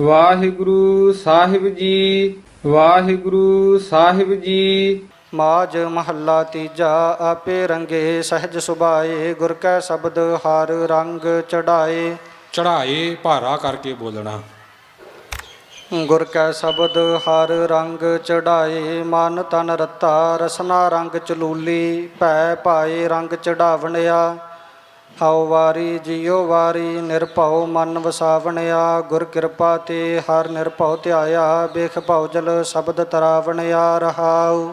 ਵਾਹਿਗੁਰੂ ਸਾਹਿਬ ਜੀ ਵਾਹਿਗੁਰੂ ਸਾਹਿਬ ਜੀ। ਮਾਜ ਮਹੱਲਾ ਤੀਜਾ ਆਪੇ ਰੰਗੇ ਸਹਿਜ ਸੁਭਾਏ ਗੁਰ ਕੈ ਸ਼ਬਦ ਹਰ ਰੰਗ ਚੜਾਏ। ਚੜਾਏ ਭਾਰਾ ਕਰਕੇ ਬੋਲਣਾ। ਗੁਰ ਕੈ ਸ਼ਬਦ ਹਰ ਰੰਗ ਚੜਾਏ ਮਨ ਤਨ ਰਤਾ ਰਸਨਾ ਰੰਗ ਚਲੂਲੀ ਭੈ ਪਾਏ ਰੰਗ ਚੜਾਵਣਿਆ। ਹਉ ਵਾਰੀ ਜਿਉ ਵਾਰੀ ਨਿਰਭਉ ਮਨ ਵਸਾਵਣਿਆ, ਗੁਰ ਕਿਰਪਾ ਤੇ ਹਰ ਨਿਰਭਉ ਧਿਆਇਆ, ਬੇਖ ਭਉ ਜਲ ਸ਼ਬਦ ਤਰਾਵਣਿਆ ਰਹਾਉ।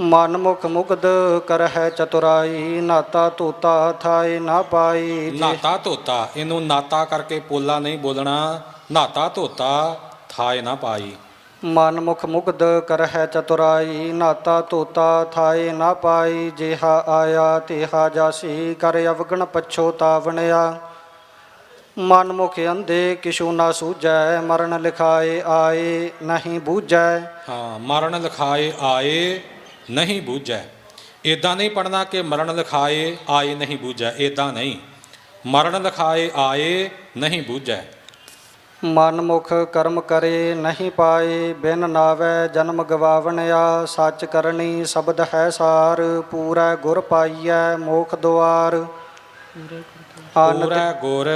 ਮਨ ਮੁਖ ਮੁਗਦ ਕਰਹਿ ਚਤੁਰਾਈ, ਨਾਤਾ ਧੋਤਾ ਥਾਏ ਨਾ ਪਾਈ। ਨਾਤਾ ਧੋਤਾ, ਇਹਨੂੰ ਨਾਤਾ ਕਰਕੇ ਪੋਲਾ ਨਹੀਂ ਬੋਲਣਾ, ਨਾਤਾ ਧੋਤਾ ਥਾਏ ਨਾ ਪਾਈ। ਮਨ ਮੁਖ ਮੁਗਦ ਕਰਹਿ ਚਤੁਰਾਈ, ਨਾਤਾ ਧੋਤਾ ਥਾਏ ਨਾ ਪਾਈ, ਜਿਹਾ ਆਇਆ ਤੇਹਾ ਜਾਸੀ, ਕਰ ਅਵਗਣ ਪਛੋਤਾਵਣਿਆ ਮਨ ਮੁਖ ਅੰਧੇ ਕਿਛੂ ਨਾ ਸੂਝੈ, ਮਰਨ ਲਿਖਾਏ ਆਏ ਨਹੀਂ ਬੂਝੈ। ਹਾਂ, ਮਰਨ ਲਿਖਾਏ ਆਏ ਨਹੀਂ ਬੂਝੈ। ਇਦਾਂ ਨਹੀਂ ਪੜਨਾ ਕਿ ਮਰਨ ਲਿਖਾਏ ਆਏ ਨਹੀਂ ਬੂਝੈ ਇਦਾਂ ਨਹੀਂ। ਮਰਨ ਲਿਖਾਏ ਆਏ ਨਹੀਂ ਬੂਝੈ। ਮਨ ਮੁਖ ਕਰਮ ਕਰੇ ਨਹੀਂ ਪਾਏ ਬਿਨ ਨਾਵੈ ਜਨਮ ਗਵਾਵਣਿਆ ਸੱਚ ਕਰਨੀ ਸ਼ਬਦ ਹੈ ਸਾਰ ਪੂਰਾ ਗੁਰ ਪਾਈਐ ਮੋਖ ਦੁਆਰ। ਪੂਰਾ ਗੁਰ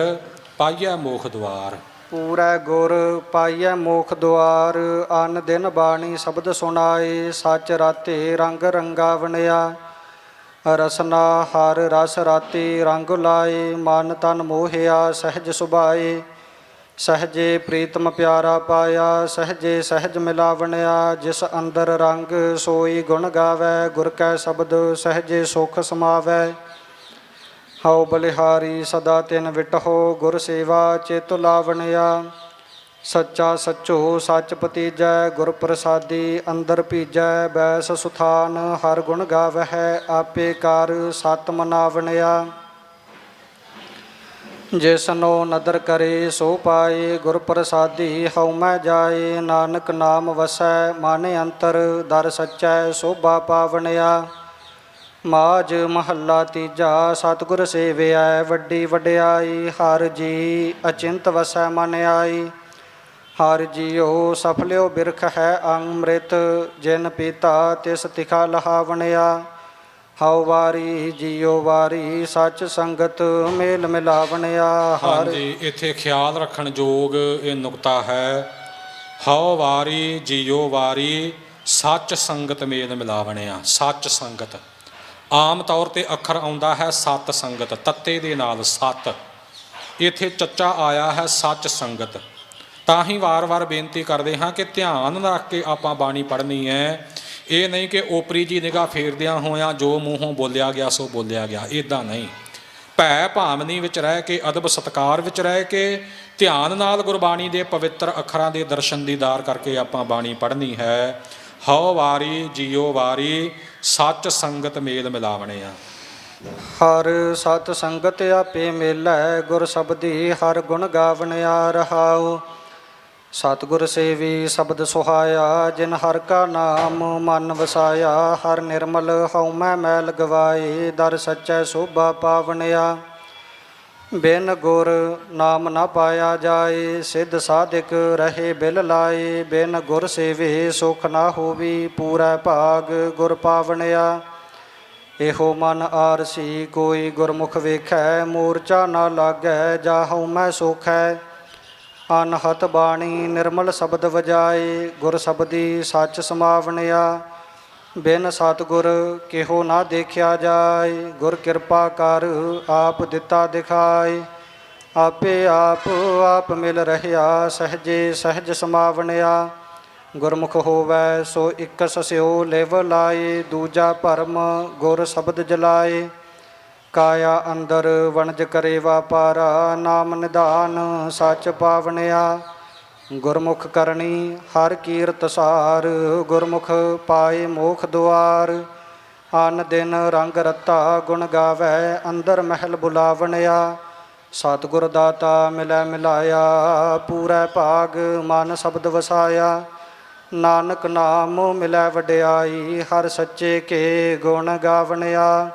ਪਾਈਐ ਮੋਖ ਦਵਾਰ ਪੂਰਾ ਗੁਰ ਪਾਈਐ ਮੋਖ ਦੁਆਰ ਅਨ ਦਿਨ ਬਾਣੀ ਸ਼ਬਦ ਸੁਣਾਏ ਸੱਚ ਰਾਤੇ ਰੰਗ ਰੰਗਾਵਣਿਆ। ਰਸਨਾ ਹਰ ਰਸ ਰਾਤੀ ਰੰਗ ਲਾਏ ਮਨ ਤਨ ਮੋਹਿਆ ਸਹਿਜ ਸੁਭਾਏ। ਸਹਜੇ ਪ੍ਰੀਤਮ ਪਿਆਰਾ ਪਾਇਆ, ਸਹਜੇ ਸਹਿਜ ਮਿਲਾਵਣਿਆ, ਜਿਸ ਅੰਦਰ ਰੰਗ ਸੋਈ ਗੁਣ ਗਾਵੇ, ਗੁਰ ਕੈ ਸ਼ਬਦ ਸਹਜੇ ਸੁਖ ਸਮਾਵੈ। ਹਉ ਬਲਿਹਾਰੀ ਸਦਾ ਤਿਨ ਵਿਟਹੁ, ਗੁਰ ਸੇਵਾ ਚਿਤ ਲਾਵਣਿਆ। ਸੱਚਾ ਸੱਚੋ ਸੱਚ ਪਤੀਜੈ, ਗੁਰ ਪ੍ਰਸਾਦੀ ਅੰਦਰ ਭੀਜੈ, ਬੈਸ ਸੁਥਾਨ, ਹਰ ਗੁਣ ਗਾਵਹਿ, ਆਪੇ ਕਰ ਸਤ ਮਨਾਵਣਿਆ। ਜਿਸਨੋ ਨਦਰ ਕਰੇ ਸੋ ਪਾਏ, ਗੁਰ ਪ੍ਰਸਾਦੀ ਹਉ ਮੈਂ ਜਾਏ। ਨਾਨਕ ਨਾਮ ਵਸੈ, ਮਾਨੇ ਅੰਤਰ ਦਰ ਸੱਚੈ, ਸੋਭਾ ਪਾਵਣਿਆ। ਮਾਜ ਮਹੱਲਾ ਤੀਜਾ, ਸਤਿਗੁਰ ਸੇਵਿਆ, ਵੱਡੀ ਵਡਿਆਈ। ਹਰ ਜੀ ਅਚਿੰਤ ਵਸੈ ਮਨ ਆਈ। ਹਰ ਜੀਉ ਸਫਲਿਓ ਬਿਰਖ ਹੈ ਅੰਮ੍ਰਿਤ। ਜਿਨ ਪੀਤਾ ਤਿਸ ਤਿਖਾ ਲਹਾਵਣਿਆ। ਹਉ ਵਾਰੀ ਜੀਉ ਵਾਰੀ ਸੱਚ ਸੰਗਤ ਮੇਲ ਮਿਲਾਵਣਿਆ, ਹਰ ਹਾਂਜੀ, ਇੱਥੇ ਖਿਆਲ ਰੱਖਣ ਯੋਗ ਇਹ ਨੁਕਤਾ ਹੈ। ਹਉ ਵਾਰੀ ਜੀਓ ਵਾਰੀ ਸੱਚ ਸੰਗਤ ਮੇਲ ਮਿਲਾਵਣਿਆ, ਸੱਚ ਸੰਗਤ। ਆਮ ਤੌਰ ਤੇ ਅੱਖਰ ਆਉਂਦਾ ਹੈ ਸਤ ਸੰਗਤ, ਤੱਤੇ ਦੇ ਨਾਲ ਸਤ। ਇੱਥੇ ਚੱਚਾ ਆਇਆ ਹੈ ਸੱਚ ਸੰਗਤ। ਤਾਂ ਹੀ ਵਾਰ-ਵਾਰ ਬੇਨਤੀ ਕਰਦੇ ਹਾਂ ਕਿ ਧਿਆਨ ਰੱਖ ਕੇ ਆਪਾਂ ਬਾਣੀ ਪੜ੍ਹਨੀ ਹੈ। ਇਹ ਨਹੀਂ ਕਿ ਓਪਰੀ ਜੀ ਨਿਗਾਹ ਫੇਰਦਿਆਂ ਹੋਇਆਂ ਜੋ ਮੂੰਹੋਂ ਬੋਲਿਆ ਗਿਆ ਸੋ ਬੋਲਿਆ ਗਿਆ ਇਦਾਂ ਨਹੀਂ। ਭੈ ਭਾਵਨੀ ਵਿੱਚ ਰਹਿ ਕੇ, ਅਦਬ ਸਤਕਾਰ ਵਿੱਚ ਰਹਿ ਕੇ, ਧਿਆਨ ਨਾਲ ਗੁਰਬਾਣੀ ਦੇ ਪਵਿੱਤਰ ਅੱਖਰਾਂ ਦੇ ਦਰਸ਼ਨ ਦੀਦਾਰ ਕਰਕੇ ਆਪਾਂ ਬਾਣੀ ਪੜ੍ਹਨੀ ਹੈ। ਹਉ ਵਾਰੀ ਜੀਓ ਵਾਰੀ, ਸੱਚ ਸੰਗਤ ਮੇਲ ਮਿਲਾਵਣੇ ਆ। ਹਰ ਸਤ ਸੰਗਤ ਆਪੇ ਮੇਲਾ, ਗੁਰ ਸਬਦੀ ਹਰ ਗੁਣ ਗਾਵਣਿਆ ਰਹਾਉ। ਸਤਿਗੁਰ ਸੇਵੀ ਸ਼ਬਦ ਸੁਹਾਇਆ, ਜਿਨ ਹਰ ਕਾ ਨਾਮ ਮਨ ਵਸਾਇਆ, ਹਰ ਨਿਰਮਲ ਹਉਮੈ ਮੈਲ ਗਵਾਏ, ਦਰ ਸੱਚੈ ਸੋਭਾ ਪਾਵਣਿਆ ਬਿਨ ਗੁਰ ਨਾਮ ਨਾ ਪਾਇਆ ਜਾਏ, ਸਿੱਧ ਸਾਧਿਕ ਰਹੇ ਬਿਲ ਲਾਏ, ਬਿਨ ਗੁਰ ਸੇਵੇ ਸੁਖ ਨਾ ਹੋਵੀ, ਪੂਰਾ ਭਾਗ ਗੁਰ ਪਾਵਣਿਆ ਇਹੋ ਮਨ ਆਰਸੀ, ਕੋਈ ਗੁਰਮੁਖ ਵੇਖੈ ਮੂਰਚਾ ਨਾ ਲਾਗੈ, ਜਾਹਉ ਮੈਂ ਸੋਖੈ। ਅਨਹਤ ਬਾਣੀ ਨਿਰਮਲ ਸ਼ਬਦ ਵਜਾਏ, ਗੁਰ ਸ਼ਬਦੀ ਸੱਚ ਸਮਾਵਣਿਆ। ਬਿਨ ਸਤਿਗੁਰ ਕਿਹੋ ਨਾ ਦੇਖਿਆ ਜਾਏ, ਗੁਰ ਕਿਰਪਾ ਕਰ ਆਪ ਦਿੱਤਾ ਦਿਖਾਏ। ਆਪੇ ਆਪ ਆਪ ਮਿਲ ਰਹਿਆ, ਸਹਜੇ ਸਹਿਜ ਸਮਾਵਣਿਆ। ਗੁਰਮੁਖ ਹੋਵੈ, ਸੋ ਇੱਕ ਸਸਿਓ ਲਿਵ ਲਾਏ, ਦੂਜਾ ਭਰਮ ਗੁਰ ਸ਼ਬਦ ਜਲਾਏ। ਕਾਇਆ ਅੰਦਰ ਵਣਜ ਕਰੇ ਵਾਪਾਰਾ ਨਾਮ ਨਿਧਾਨ ਸੱਚ ਪਾਵਣਿਆ। ਗੁਰਮੁਖ ਕਰਨੀ ਹਰ ਕੀਰਤ ਸਾਰ, ਗੁਰਮੁਖ ਪਾਏ ਮੋਖ ਦੁਆਰ। ਅਨ ਦਿਨ ਰੰਗ ਰਤਾ ਗੁਣ ਗਾਵੇ, ਅੰਦਰ ਮਹਿਲ ਬੁਲਾਵਣਿਆ। ਸਤਿਗੁਰ ਦਾਤਾ ਮਿਲੈ ਮਿਲਾਇਆ, ਪੂਰਾ ਭਾਗ ਮਨ ਸ਼ਬਦ ਵਸਾਇਆ। ਨਾਨਕ ਨਾਮ ਮਿਲੈ ਵਡਿਆਈ, ਹਰ ਸੱਚੇ ਕੇ ਗੁਣ ਗਾਵਣਿਆ।